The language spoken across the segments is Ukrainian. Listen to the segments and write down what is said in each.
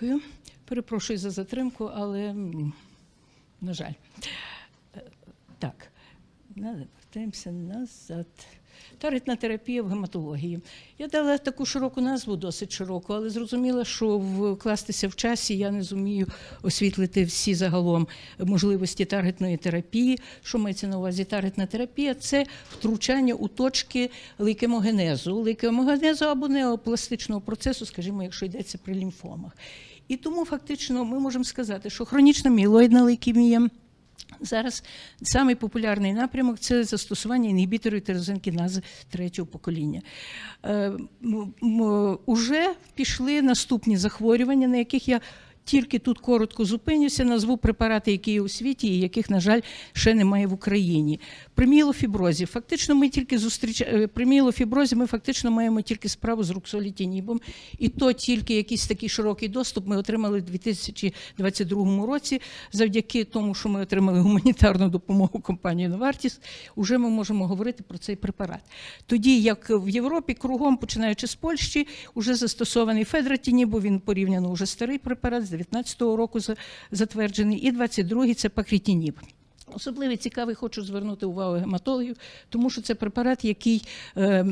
Дякую. Перепрошую за затримку, але, на жаль. Е, Так, на- вертаємося назад. Таргетна терапія в гематології. Я дала таку широку назву, досить широку, але зрозуміла, що вкластися в часі я не зумію освітлити всі загалом можливості таргетної терапії. Що мається на увазі? Таргетна терапія це втручання у точки лейкемогенезу, лейкемогенезу або неопластичного процесу, скажімо, якщо йдеться при лімфомах. І тому фактично ми можемо сказати, що хронічна мілоїдна лейкемія. Зараз самий популярний напрямок це застосування інгібіторів тирозинкінази третього покоління. Е, Уже пішли наступні захворювання, на яких я тільки тут коротко зупинюся, назву препарати, які є у світі, і яких, на жаль, ще немає в Україні. При мілофіброзі. Фактично, ми тільки зустрічаємо при мілофіброзі ми фактично маємо тільки справу з руксолітінібом, і то тільки якийсь такий широкий доступ ми отримали у 2022 році, завдяки тому, що ми отримали гуманітарну допомогу компанії Новартіс, уже ми можемо говорити про цей препарат. Тоді, як в Європі, кругом, починаючи з Польщі, вже застосований федратініб, бо він порівняно вже старий препарат, з 19-го року за- затверджений, і 22-й – це пакрітініб. Особливо цікавий хочу звернути увагу гематологів, тому що це препарат, який е,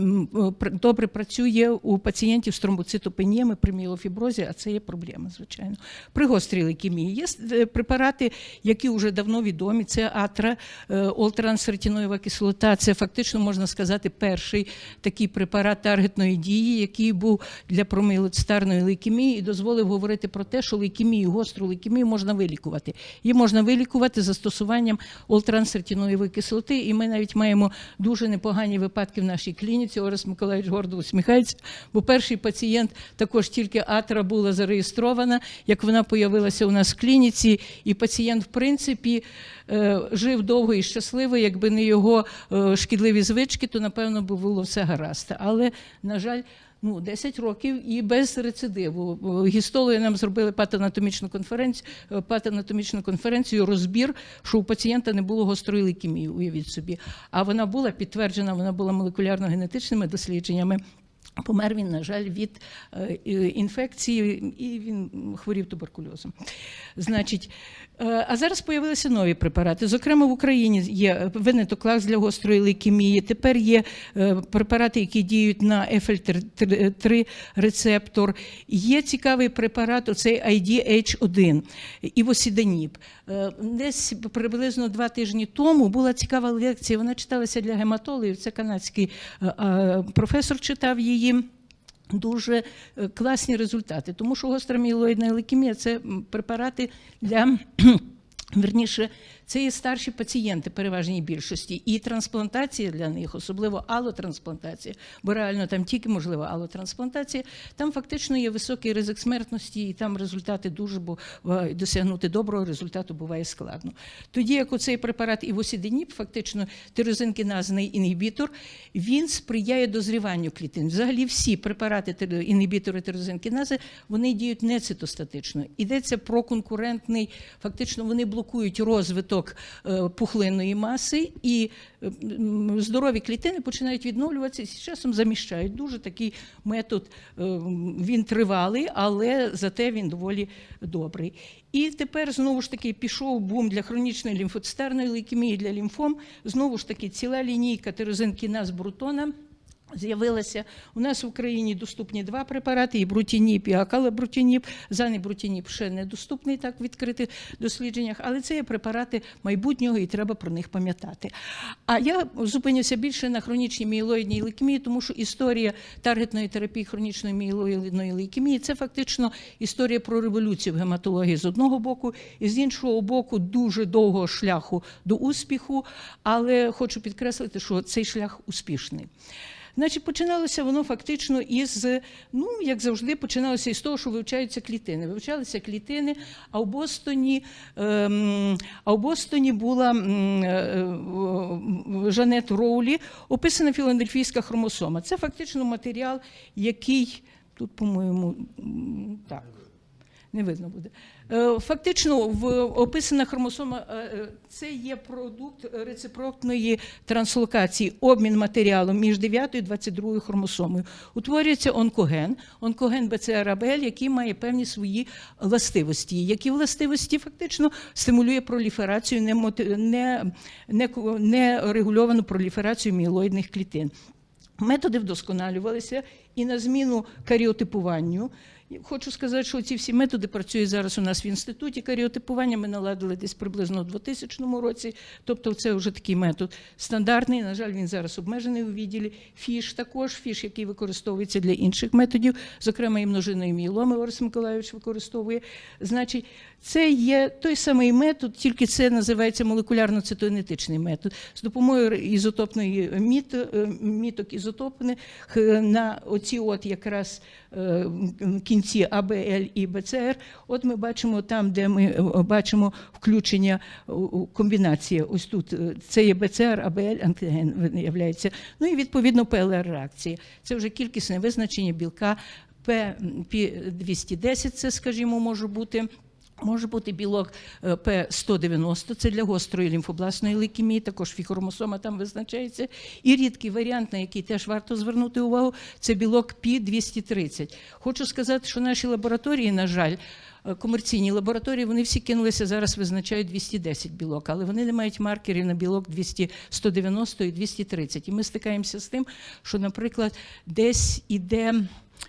добре працює у пацієнтів з тромбоцитопеніями при мілофіброзі, а це є проблема, звичайно. При гострій лейкемії є е, препарати, які вже давно відомі. Це атра, е, олтрансретиноєва кислота. Це фактично можна сказати перший такий препарат таргетної дії, який був для промілоцитарної лейкемії і дозволив говорити про те, що лейкемію, гостру лейкемію можна вилікувати. Її можна вилікувати застосуванням олтрансретиноєвої кислоти, і ми навіть маємо дуже непогані випадки в нашій клініці. Орес Миколаївич гордо усміхається, бо перший пацієнт також тільки атра була зареєстрована, як вона появилася у нас в клініці, і пацієнт, в принципі, е, жив довго і щасливо. Якби не його е, шкідливі звички, то напевно би було все гаразд. Але, на жаль, Ну, 10 років і без рецидиву. Гістологи нам зробили патанатомічну конференцію, патанатомічну конференцію, розбір, що у пацієнта не було гострої лейкемії, уявіть собі. А вона була підтверджена, вона була молекулярно-генетичними дослідженнями. Помер він, на жаль, від е, інфекції, і він хворів туберкульозом. Значить, е, а зараз з'явилися нові препарати. Зокрема, в Україні є венетоклакс для гострої лейкемії. Тепер є е, препарати, які діють на FL3 рецептор. Є цікавий препарат, оцей IDH1, івосіданіб. Е, Десь приблизно два тижні тому була цікава лекція. Вона читалася для гематологів. Це канадський професор читав її. Дуже е, класні результати, тому що гостра мілоїдна лейкемія – це препарати для Верніше, це є старші пацієнти, переважній більшості, і трансплантація для них, особливо алотрансплантація, бо реально там тільки можлива алотрансплантація, там фактично є високий ризик смертності, і там результати дуже, бо е, досягнути доброго результату буває складно. Тоді як оцей препарат івосіденіп, фактично тирозинкіназний інгібітор, він сприяє дозріванню клітин. Взагалі всі препарати інгібітори тирозинкінази, вони діють не цитостатично. Йдеться про конкурентний, фактично вони блокують розвиток е, пухлинної маси, і здорові клітини починають відновлюватися і з часом заміщають. Дуже такий метод, е, він тривалий, але зате він доволі добрий. І тепер знову ж таки пішов бум для хронічної лімфоцитарної лейкемії, для лімфом. Знову ж таки, ціла лінійка тирозинкіназ брутона. З'явилася у нас в Україні доступні два препарати: і брутініп, і акалабрутініп. Занебрутініп ще не доступний так в відкритих дослідженнях, але це є препарати майбутнього і треба про них пам'ятати. А я зупинюся більше на хронічній мієлоїдній лейкемії, тому що історія таргетної терапії хронічної мієлоїдної лейкемії це фактично історія про революцію в гематології з одного боку, і з іншого боку, дуже довгого шляху до успіху. Але хочу підкреслити, що цей шлях успішний. Значить, починалося воно фактично із, ну, як завжди, починалося із того, що вивчаються клітини. Вивчалися клітини, а в Бостоні, ем, а в Бостоні була м, е, е, Жанет Роулі, описана філадельфійська хромосома. Це фактично матеріал, який тут, по-моєму, так. не видно буде. Е, Фактично, в описана хромосома е, е, це є продукт рецепроктної транслокації, обмін матеріалом між 9 і 22 хромосомою. Утворюється онкоген, онкоген БЦРАБЛ, який має певні свої властивості. Які властивості фактично стимулює проліферацію, не, не, не регульовану проліферацію мієлоїдних клітин. Методи вдосконалювалися і на зміну каріотипуванню. Хочу сказати, що ці всі методи працюють зараз у нас в інституті каріотипування. Ми наладили десь приблизно у 2000 році. Тобто, це вже такий метод стандартний. На жаль, він зараз обмежений у відділі. Фіш також, фіш, який використовується для інших методів, зокрема і множинної мієломи Орис Миколайович використовує. Значить, це є той самий метод, тільки це називається молекулярно-цитоенетичний метод. З допомогою ізотопної міт, е, міток ізотопних е, на оці от якраз е, кінці АБЛ і БЦР. От ми бачимо там, де ми е, бачимо включення комбінації. Ось тут це є БЦР, АБЛ, антиген виявляється. Ну і відповідно ПЛР реакції. Це вже кількісне визначення білка П210, це, скажімо, може бути. Може бути білок е, П190, це для гострої лімфобласної лейкемії, також фіхромосома там визначається. І рідкий варіант, на який теж варто звернути увагу, це білок Пі230. Хочу сказати, що наші лабораторії, на жаль, е, комерційні лабораторії, вони всі кинулися зараз, визначають 210 білок, але вони не мають маркерів на білок 200, 190 і 230. І ми стикаємося з тим, що, наприклад, десь іде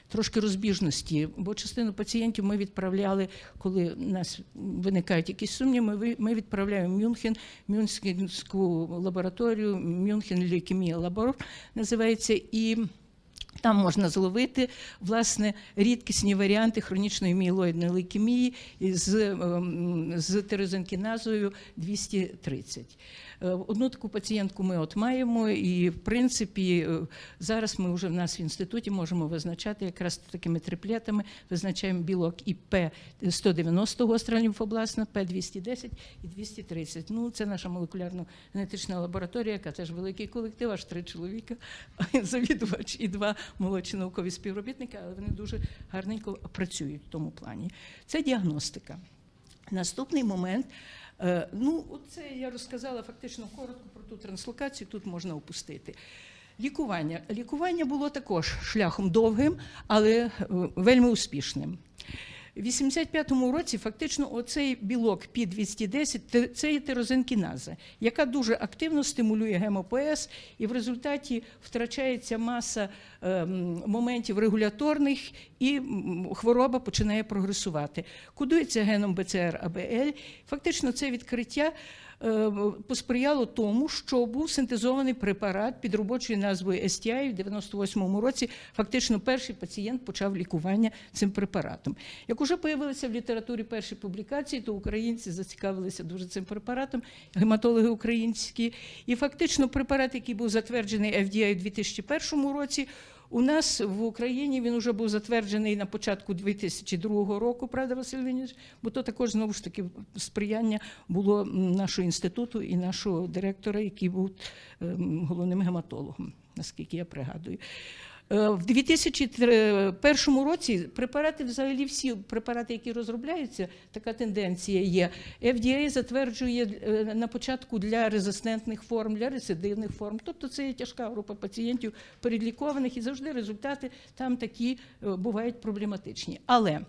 трошки розбіжності, бо частину пацієнтів ми відправляли, коли у нас виникають якісь сумніви, ми- відправляємо Мюнхен, Мюнхенську лабораторію, Мюнхен лейкемія лабор називається, і там можна зловити власне рідкісні варіанти хронічної мієлоїдної лейкемії з, ем, з тирозинкіназою 230. Е, Одну таку пацієнтку ми от маємо, і в принципі е, зараз ми вже в нас в інституті можемо визначати якраз такими триплетами, визначаємо білок і П190 гостра лімфобласна, П210 і 230. Ну, це наша молекулярно-генетична лабораторія, яка теж великий колектив, аж три чоловіка, завідувач і два молодші наукові співробітники, але вони дуже гарненько працюють в тому плані. Це діагностика. Наступний момент. е, Ну, це я розказала фактично коротко про ту транслокацію, тут можна опустити. Лікування. Лікування було також шляхом довгим, але е, вельми успішним. В 85-му році фактично оцей білок P210 це є терозенкіназа, яка дуже активно стимулює гемопоез, і в результаті втрачається маса ем, моментів регуляторних, і хвороба починає прогресувати. Кодується геном БЦР АБЛ. Фактично, це відкриття посприяло тому, що був синтезований препарат під робочою назвою STI в 98-му році. Фактично, перший пацієнт почав лікування цим препаратом. Як уже появилися в літературі перші публікації, то українці зацікавилися дуже цим препаратом, гематологи українські. І фактично препарат, який був затверджений FDA у 2001 році. У нас в Україні він вже був затверджений на початку 2002 року, правда, Василь Леонідович? Бо то також знову ж таки сприяння було нашого інституту і нашого директора, який був ем, головним гематологом, наскільки я пригадую. Е, В 2001 році препарати, взагалі всі препарати, які розробляються, така тенденція є. FDA затверджує е, на початку для резистентних форм, для рецидивних форм. Тобто це є тяжка група пацієнтів передлікованих, і завжди результати там такі е, бувають проблематичні. Але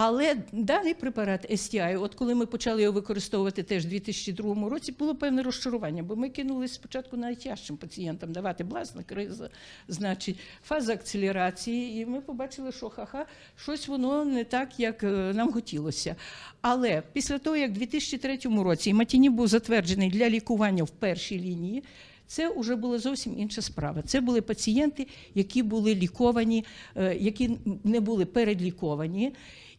але даний препарат STI, от коли ми почали його використовувати теж у 2002 році, було певне розчарування, бо ми кинулися спочатку найтяжчим пацієнтам давати бласна криза, значить фаза акцелерації, і ми побачили, що ха-ха, щось воно не так, як е, нам хотілося. Але після того, як у 2003 році Матінів був затверджений для лікування в першій лінії, це вже була зовсім інша справа. Це були пацієнти, які були ліковані, е, які не були передліковані.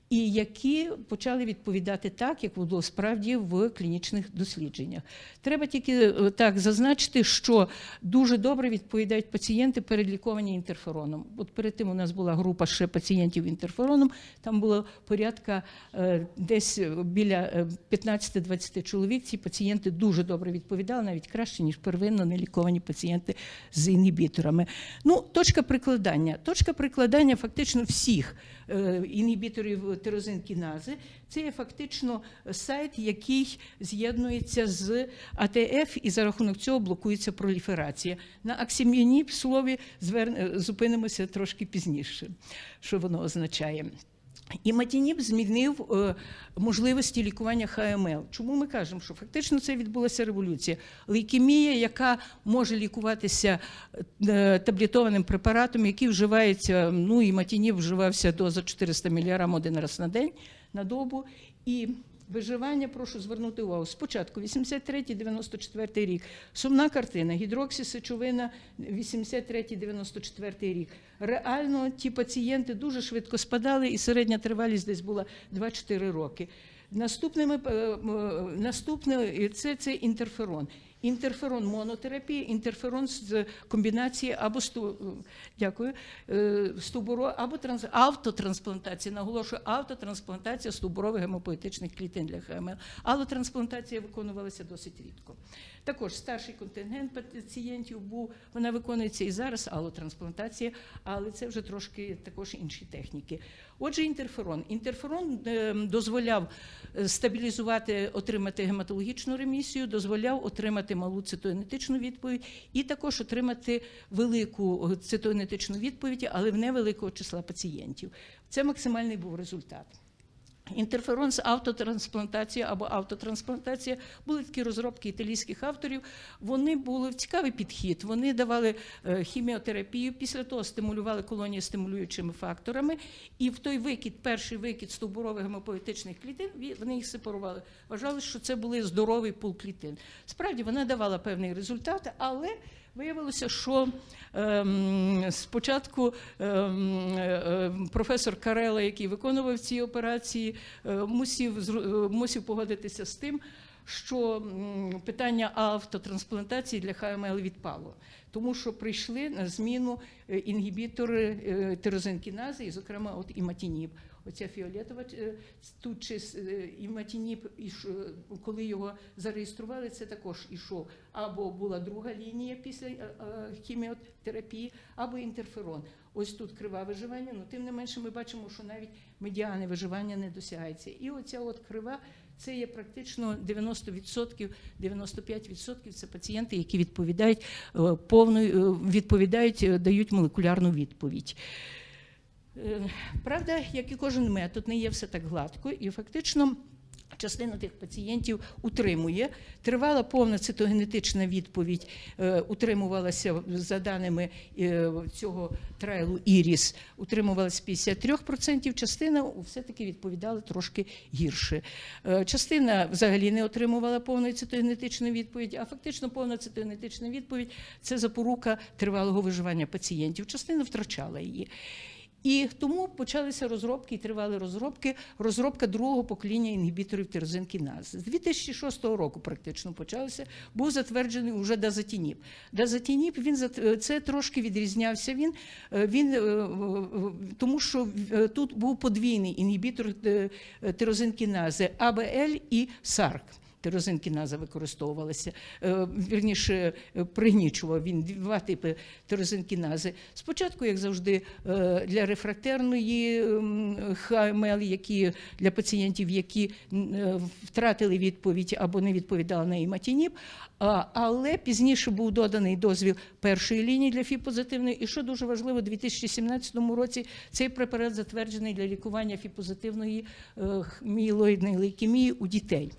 І які почали відповідати так, як було справді в клінічних дослідженнях. Треба тільки е, так зазначити, що дуже добре відповідають пацієнти, передліковані інтерфероном. От перед тим у нас була група ще пацієнтів інтерфероном, там було порядка е, десь біля е, 15-20 чоловік. Ці пацієнти дуже добре відповідали, навіть краще, ніж первинно неліковані пацієнти з інгібіторами. Ну, точка прикладання. Точка прикладання фактично всіх інгібіторів тирозинкінази. Це є фактично сайт, який з'єднується з АТФ, і за рахунок цього блокується проліферація. На аксім'яні слові зверне зупинимося трошки пізніше, що воно означає. І Матініп змінив е, можливості лікування ХМЛ. Чому ми кажемо, що фактично це відбулася революція? Лейкемія, яка може лікуватися е, таблетованим препаратом, який вживається, ну і Матініп вживався доза 400 мг один раз на день на добу. І Виживання, прошу звернути увагу. Спочатку 83-94 рік. Сумна картина, гідроксисечовина 83-94 рік. Реально ті пацієнти дуже швидко спадали, і середня тривалість десь була 2-4 роки. Наступними, е, е, наступне це, це інтерферон. Інтерферон монотерапія, інтерферон з комбінації або сту, дякую, е, стовбуро, або транс, автотрансплантація. Наголошую, автотрансплантація стовбурових гемопоетичних клітин для ХМЛ. Алотрансплантація виконувалася досить рідко. Також старший контингент пацієнтів був, вона виконується і зараз алотрансплантація, але це вже трошки також інші техніки. Отже, інтерферон. Інтерферон е, дозволяв е, стабілізувати, отримати гематологічну ремісію, дозволяв отримати малу цитоенетичну відповідь і також отримати велику цитоенетичну відповідь, але в невеликого числа пацієнтів. Це максимальний був результат. Інтерферон автотрансплантація або автотрансплантація були такі розробки італійських авторів. Вони були в цікавий підхід. Вони давали е, хіміотерапію, після того стимулювали колонії стимулюючими факторами. І в той викид, перший викид стовбурових гемопоетичних клітин, вони їх сепарували. Вважали, що це були здоровий пул клітин. Справді вона давала певний результат, але Виявилося, що ем, спочатку ем, е, професор Карела, який виконував ці операції, е, мусів, мусів погодитися з тим, що питання автотрансплантації для ХМЛ відпало, тому що прийшли на зміну е, інгібітори е, тирозинкінази, і, зокрема, от іматініб. Оця фіолетова е, тут чи іматініб, і коли його зареєстрували, це також ішов або була друга лінія після хіміотерапії, або інтерферон. Ось тут крива виживання, але тим не менше ми бачимо, що навіть медіани виживання не досягається. І оця от крива це є практично 90%, 95% це пацієнти, які відповідають е, повною е, відповідають, е, дають молекулярну відповідь. Правда, як і кожен метод, не є все так гладко, і фактично. Частина тих пацієнтів утримує. Тривала повна цитогенетична відповідь, е, утримувалася за даними е, цього трайлу Іріс, утримувалася 53%, частина все-таки відповідала трошки гірше. Е, Частина взагалі не отримувала повної цитогенетичної відповіді, а фактично повна цитогенетична відповідь це запорука тривалого виживання пацієнтів. Частина втрачала її. І тому почалися розробки і тривали розробки. Розробка другого покоління інгібіторів тирозинкінази. З 2006 року практично почалося. Був затверджений уже дазотініб. Дазотініб він зат- це трошки відрізнявся. Він е, він е, е, тому, що е, тут був подвійний інгібітор е, е, тирозинкінази АБЛ і САРК. Тирозинкіназа використовувалася, е, вірніше е, пригнічував він два типи тирозинкінази. Спочатку, як завжди, е, для рефрактерної ХМЛ, які для пацієнтів, які втратили відповідь або не відповідали на іматініб, а, але пізніше був доданий дозвіл першої лінії для фіпозитивної. І що дуже важливо, у 2017 році цей препарат затверджений для лікування фіпозитивної мієлоїдної лейкемії у дітей.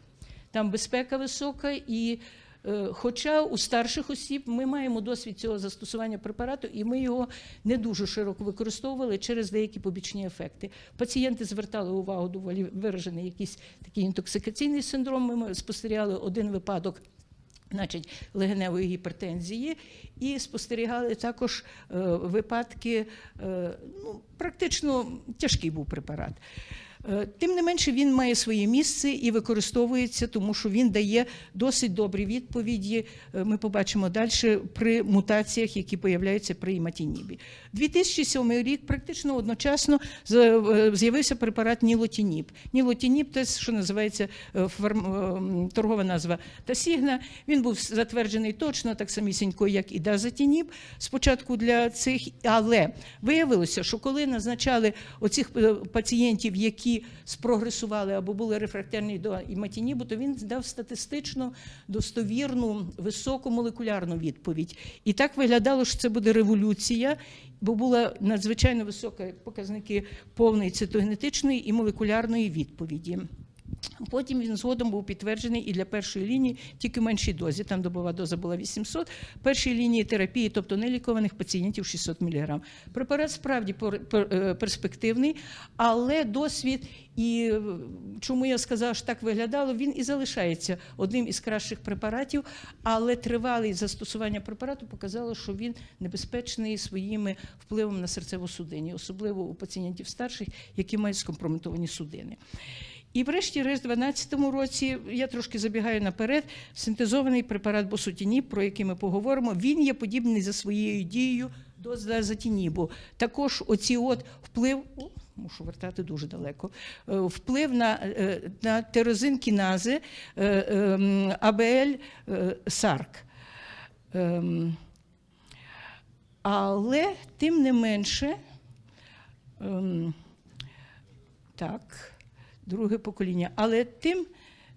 Там безпека висока, і е, хоча у старших осіб ми маємо досвід цього застосування препарату, і ми його не дуже широко використовували через деякі побічні ефекти. Пацієнти звертали увагу доволі виражений якийсь такий інтоксикаційний синдром. Ми спостерігали один випадок. Значить, легеневої гіпертензії, і спостерігали також е, випадки, е, ну, практично тяжкий був препарат. Е, Тим не менше, він має своє місце і використовується, тому що він дає досить добрі відповіді. е, Ми побачимо далі при мутаціях, які появляються при іматінібі. 2007 рік практично одночасно е, з'явився препарат Нілотініб. Нілотініб це що називається торгова назва Тасігна. Він був затверджений точно так самісінько, як і Дазатініб. Спочатку для цих, але виявилося, що коли назначали оцих пацієнтів, які які спрогресували або були рефрактерні до іматінібу, то він дав статистично достовірну високу молекулярну відповідь. І так виглядало, що це буде революція, бо була надзвичайно висока показники повної цитогенетичної і молекулярної відповіді. Потім він згодом був підтверджений і для першої лінії, тільки в меншій дозі. Там добова доза була 800, першій лінії терапії, тобто нелікованих пацієнтів 600 мг. Препарат справді е, перспективний, але досвід і чому я сказала, що так виглядало, він і залишається одним із кращих препаратів, але тривале застосування препарату показало, що він небезпечний своїми впливом на серцево-судинні, особливо у пацієнтів старших, які мають скомпрометовані судини. І врешті-решт, в 2012 році, я трошки забігаю наперед, синтезований препарат босутініб, про який ми поговоримо, він є подібний за своєю дією до зазатінібу. Також оці от вплив, мушу вертати дуже далеко, е, вплив на, е, на терозин-кінази е, ем, АБЛ САРК. Ем, Але тим не менше, ем, так, друге покоління. Але тим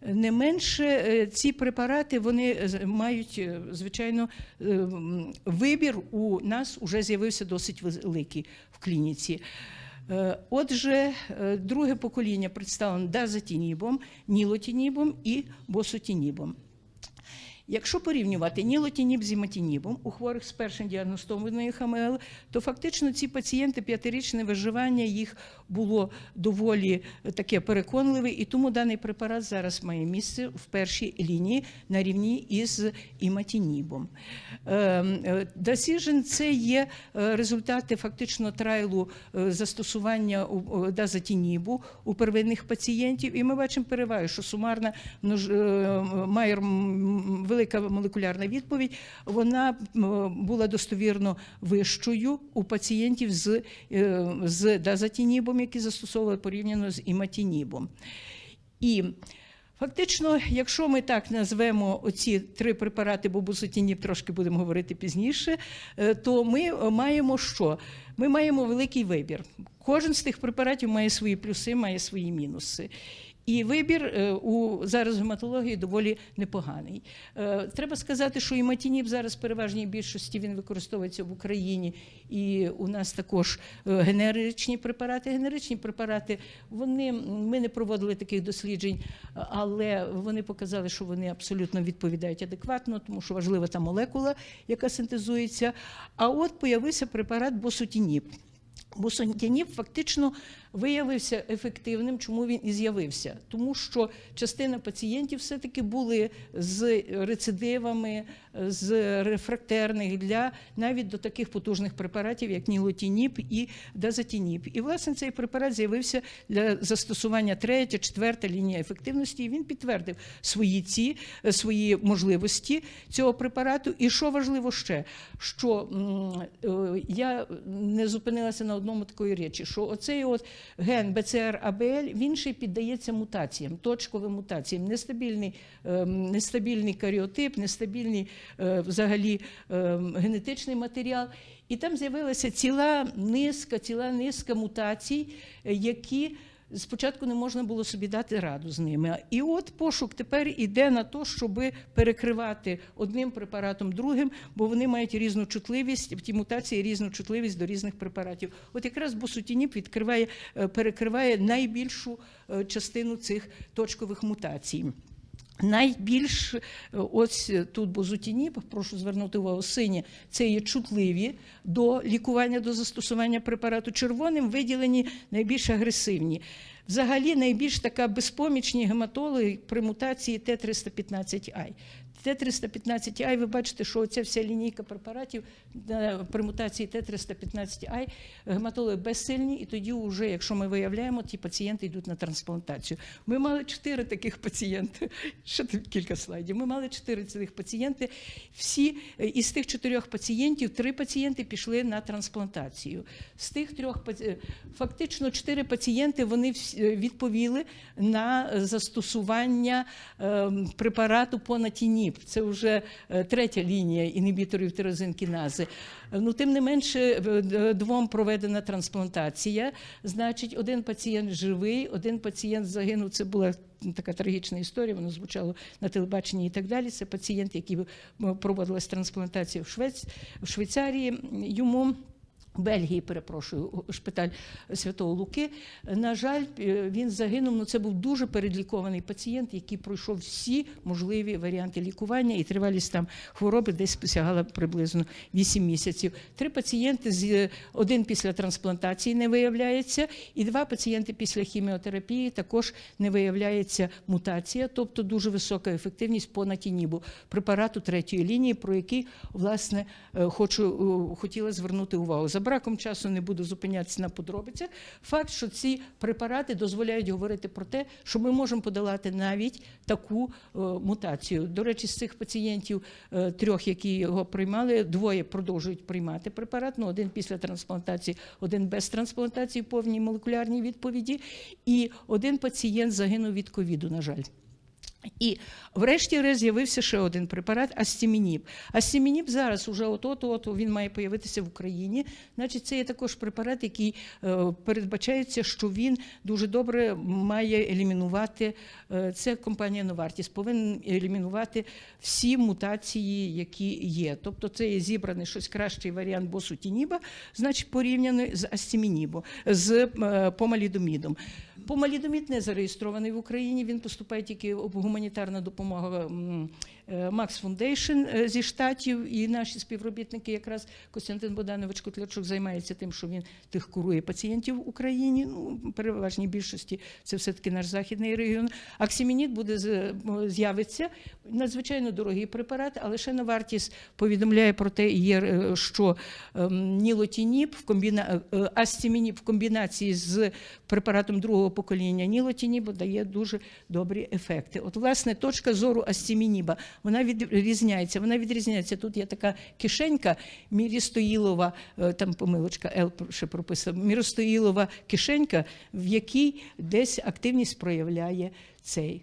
не менше е, ці препарати вони мають, е, звичайно, е, вибір у нас вже з'явився досить великий в клініці. Е, Отже, е, друге покоління представлено дазатінібом, нілотінібом і босотінібом. Якщо порівнювати нілотініб з іматінібом у хворих з першим діагностованою ХМЛ, то фактично ці пацієнти п'ятирічне виживання їх було доволі е, таке переконливе, і тому даний препарат зараз має місце в першій лінії на рівні із іматінібом. Дасіжен це є е, результати фактично трайлу е, застосування у- у первинних пацієнтів, і ми бачимо перевагу, що сумарна е, має велика молекулярна відповідь, вона була достовірно вищою у пацієнтів з, е, з дазотінібом, які застосовували порівняно з іматінібом. І Фактично, якщо ми так назвемо оці три препарати, бо бусотініб трошки будемо говорити пізніше, е, то ми е, маємо що? Ми маємо великий вибір. Кожен з тих препаратів має свої плюси, має свої мінуси. І вибір е, у зараз гематології доволі непоганий. Е, Треба сказати, що іматініб зараз в переважній більшості він використовується в Україні, і у нас також е, генеричні препарати. Генеричні препарати вони ми не проводили таких досліджень, але вони показали, що вони абсолютно відповідають адекватно, тому що важлива та молекула, яка синтезується. А от появився препарат босутініб. Бусонтяніб фактично виявився ефективним. Чому він і з'явився? Тому що частина пацієнтів все-таки були з рецидивами, з рефрактерних для навіть до таких потужних препаратів, як нілотініб і дазотініб. І власне цей препарат з'явився для застосування третя, четверта лінія ефективності. І він підтвердив свої ці свої можливості цього препарату. І що важливо ще, що е, я не зупинилася на одному такої речі, що оцей от ген БЦР АБЛ він ще піддається мутаціям, точковим мутаціям, нестабільний, ем, нестабільний каріотип, нестабільний е, взагалі ем, генетичний матеріал. І там з'явилася ціла низка, ціла низка мутацій, е, які спочатку не можна було собі дати раду з ними. І от пошук тепер іде на те, щоб перекривати одним препаратом другим, бо вони мають різну чутливість, ті мутації різну чутливість до різних препаратів. От якраз босутініп відкриває, е, перекриває найбільшу е, частину цих точкових мутацій. Найбільш е, ось тут бозутініб, прошу звернути увагу, сині це є чутливі до лікування, до застосування препарату. Червоним виділені найбільш агресивні. Взагалі найбільш така безпомічні гематологи при мутації Т-315I. Т-315I, ви бачите, що ця вся лінійка препаратів е, при мутації Т-315I гематологи безсильні, і тоді, вже, якщо ми виявляємо, ті пацієнти йдуть на трансплантацію. Ми мали чотири таких пацієнти. Ще кілька слайдів. Ми мали чотири цих пацієнти. Всі е, із тих чотирьох пацієнтів три пацієнти пішли на трансплантацію. З тих трьох е, фактично чотири пацієнти вони відповіли на застосування ем, препарату понатініб. Це вже е, третя лінія інгібіторів тирозинкінази. Ну, тим не менше, е, двом проведена трансплантація. Значить, один пацієнт живий, один пацієнт загинув. Це була така трагічна історія, воно звучало на телебаченні і так далі. Це пацієнт, який е, проводилась трансплантація в, Швець, в Швейцарії. Йому Бельгії, перепрошую, шпиталь Святого Луки. На жаль, е, він загинув. Ну це був дуже передлікований пацієнт, який пройшов всі можливі варіанти лікування, і тривалість там хвороби десь сягала приблизно 8 місяців. Три пацієнти з один після трансплантації не виявляється, і два пацієнти після хіміотерапії також не виявляється мутація, тобто дуже висока ефективність по натінібу препарату третьої лінії, про який власне е, хочу е, хотіла звернути увагу. Браком часу не буду зупинятися на подробицях. Факт, що ці препарати дозволяють говорити про те, що ми можемо подолати навіть таку е, мутацію. До речі, з цих пацієнтів е, трьох, які його приймали, двоє продовжують приймати препарат. Ну, один після трансплантації, один без трансплантації, повній молекулярній відповіді. І один пацієнт загинув від ковіду, на жаль. І врешті-решт з'явився ще один препарат астімініб. Астімініб зараз уже от от він має появитися в Україні. Значить, це є також препарат, який е, передбачається, що він дуже добре має елімінувати. е, це компанія Novartis, повинен елімінувати всі мутації, які є. Тобто, це є зібраний щось кращий варіант босутініба, значить порівняно з астімінібом, з е, помалідомідом. Помалідомід не зареєстрований в Україні. Він поступає тільки гуманітарна допомога е, Max Foundation е, зі штатів. І наші співробітники, якраз Костянтин Богданович Котлячук, займається тим, що він тих курує пацієнтів в Україні. Ну, переважній більшості це все-таки наш західний регіон. Аксімініт буде з'явиться. Надзвичайно дорогий препарат, але ще на вартість повідомляє про те, е, що ем, нілотініб в комбіна... в комбінації з препаратом другого покоління нілотінібу дає дуже добрі ефекти. От, власне, точка зору астімініба, вона відрізняється. Вона відрізняється. Тут є така кишенька Мірістоїлова, е, там помилочка Л ще прописав, Мірістоїлова кишенька, в якій десь активність проявляє цей.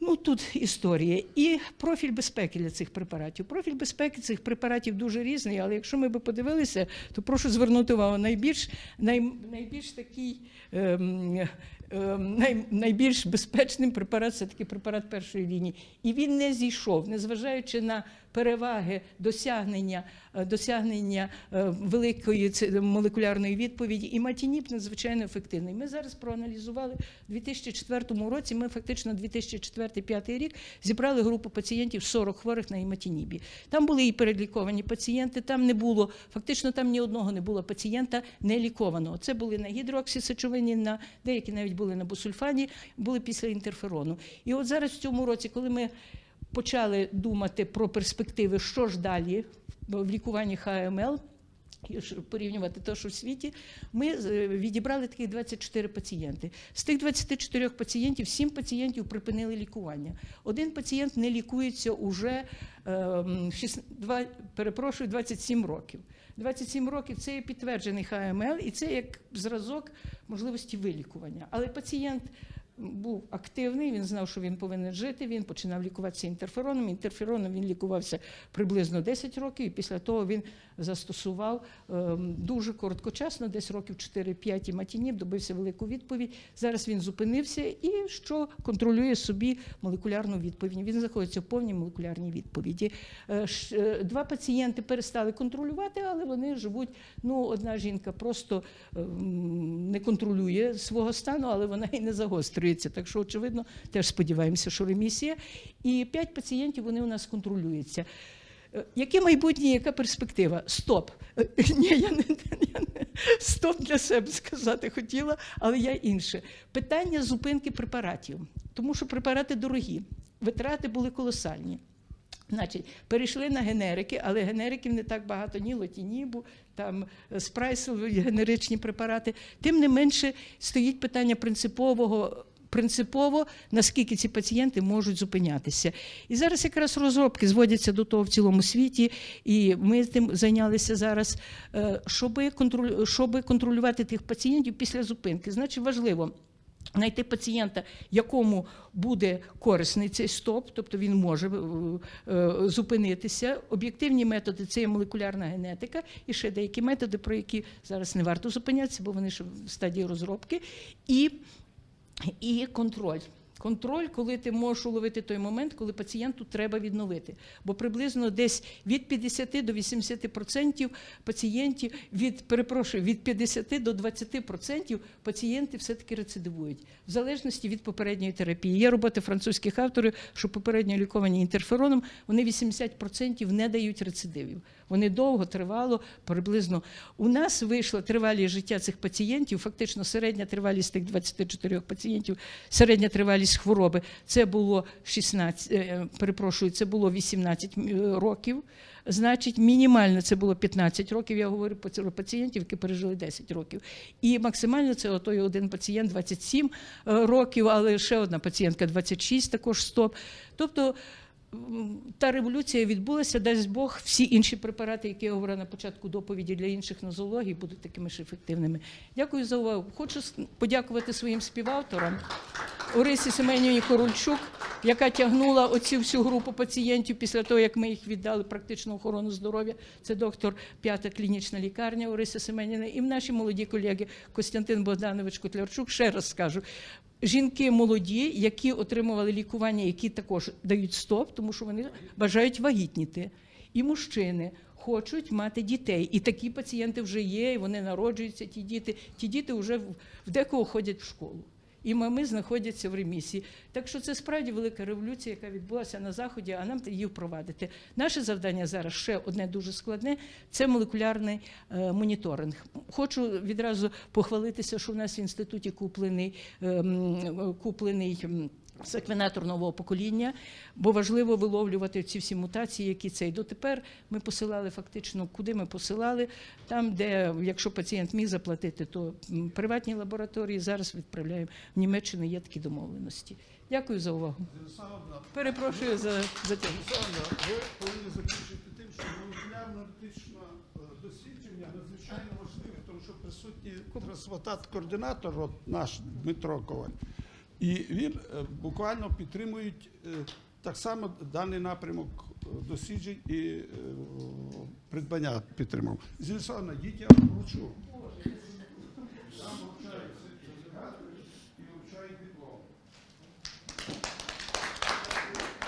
Ну, тут історія. І профіль безпеки для цих препаратів. Профіль безпеки цих препаратів дуже різний, але якщо ми би подивилися, то прошу звернути увагу. Найбільш, най, найбільш такий. Ем, ем, най, найбільш безпечним препарат це такий препарат першої лінії. І він не зійшов, незважаючи на переваги досягнення, е, досягнення е, великої молекулярної відповіді. І матініп надзвичайно ефективний. Ми зараз проаналізували у 2004 році. Ми фактично 2004-2005 рік зібрали групу пацієнтів 40 хворих на іматінібі. Там були і переліковані пацієнти. Там не було фактично там ні одного не було пацієнта не лікованого. Це були на гідроксисечовині, на деякі навіть були на бусульфані, були після інтерферону. І от зараз в цьому році, коли ми почали думати про перспективи, що ж далі в лікуванні ХМЛ. Порівнювати те, що в світі, ми е, відібрали таких 24 пацієнти. З тих 24 пацієнтів, 7 пацієнтів припинили лікування. Один пацієнт не лікується уже ем, два- перепрошую, 27 років. 27 років це є підтверджений ХМЛ, і це як зразок можливості вилікування. Але пацієнт був активний, він знав, що він повинен жити. Він починав лікуватися інтерфероном. Інтерфероном він лікувався приблизно 10 років, і після того він застосував ем, дуже короткочасно, десь років 4-5 матінів, добився велику відповідь. Зараз він зупинився і що контролює собі молекулярну відповідь. Він знаходиться в повній молекулярній відповіді. Е, е, Два пацієнти перестали контролювати, але вони живуть. Ну, одна жінка просто ем, не контролює свого стану, але вона і не загострюється. Так що, очевидно, теж сподіваємося, що ремісія. І п'ять пацієнтів вони у нас контролюються. Е, Яке майбутнє, яка перспектива? Стоп. Е, Ні, я не, я не стоп для себе сказати хотіла, але я інше. Питання зупинки препаратів, тому що препарати дорогі, витрати були колосальні. Значить, перейшли на генерики, але генериків не так багато, ні лотінібу, там е, спрайсові генеричні препарати. Тим не менше стоїть питання принципового. Принципово, наскільки ці пацієнти можуть зупинятися. І зараз якраз розробки зводяться до того в цілому світі, і ми тим зайнялися зараз, щоб, контролювати тих пацієнтів після зупинки. Значить, важливо Знайти пацієнта, якому буде корисний цей стоп, тобто він може е, е, зупинитися. Об'єктивні методи це є молекулярна генетика і ще деякі методи, про які зараз не варто зупинятися, бо вони ще в стадії розробки. І, і контроль. Контроль, коли ти можеш уловити той момент, коли пацієнту треба відновити. Бо приблизно десь від 50 до 80% пацієнтів, від, перепрошую, від 50 до 20% пацієнти все-таки рецидивують, в залежності від попередньої терапії. Є роботи французьких авторів, що попередньо ліковані інтерфероном, вони 80% не дають рецидивів. Вони довго тривало, приблизно. У нас вийшла тривалість життя цих пацієнтів, фактично середня тривалість тих 24 пацієнтів, середня тривалість хвороби це було 16, е, перепрошую, це було 18 років. Значить, мінімально це було 15 років. Я говорю про пацієнтів, які пережили 10 років. І максимально це отой один пацієнт 27 років, але ще одна пацієнтка 26, також стоп. Тобто та революція відбулася, дасть Бог, всі інші препарати, які я говорила на початку доповіді для інших нозологій, будуть такими ж ефективними. Дякую за увагу. Хочу подякувати своїм співавторам. Орисі Семенівні Корольчук, яка тягнула оцю всю групу пацієнтів після того, як ми їх віддали практичну охорону здоров'я. Це доктор п'ята клінічна лікарня Орися Семенівна. І наші молоді колеги Костянтин Богданович Котлярчук. Ще раз скажу. Жінки молоді, які отримували лікування, які також дають стоп, тому що вони бажають вагітніти. І мужчини хочуть мати дітей. І такі пацієнти вже є, і вони народжуються, ті діти. Ті діти вже в декого ходять в школу. І мами знаходяться в ремісії. Так що це справді велика революція, яка відбулася на заході, а нам її впровадити. Наше завдання зараз ще одне дуже складне це молекулярний е, моніторинг. Хочу відразу похвалитися, що в нас в інституті куплений, е, куплений. Секвенатор нового покоління, бо важливо виловлювати ці всі мутації, які це. І дотепер ми посилали фактично, куди ми посилали, там, де, якщо пацієнт міг заплатити, то приватні лабораторії зараз відправляємо в Німеччину. Є такі домовленості. Дякую за увагу. Перепрошую за, за. Олександра, ви повинні закінчити тим, що молекулярно-етичне е, дослідження надзвичайно важливе, тому що присутній трансплантат-координатор, от наш Дмитро Коваль, і він е, буквально підтримують е, так само даний напрямок е, досліджень і придбання підтримав. Звісно, дітям вручу.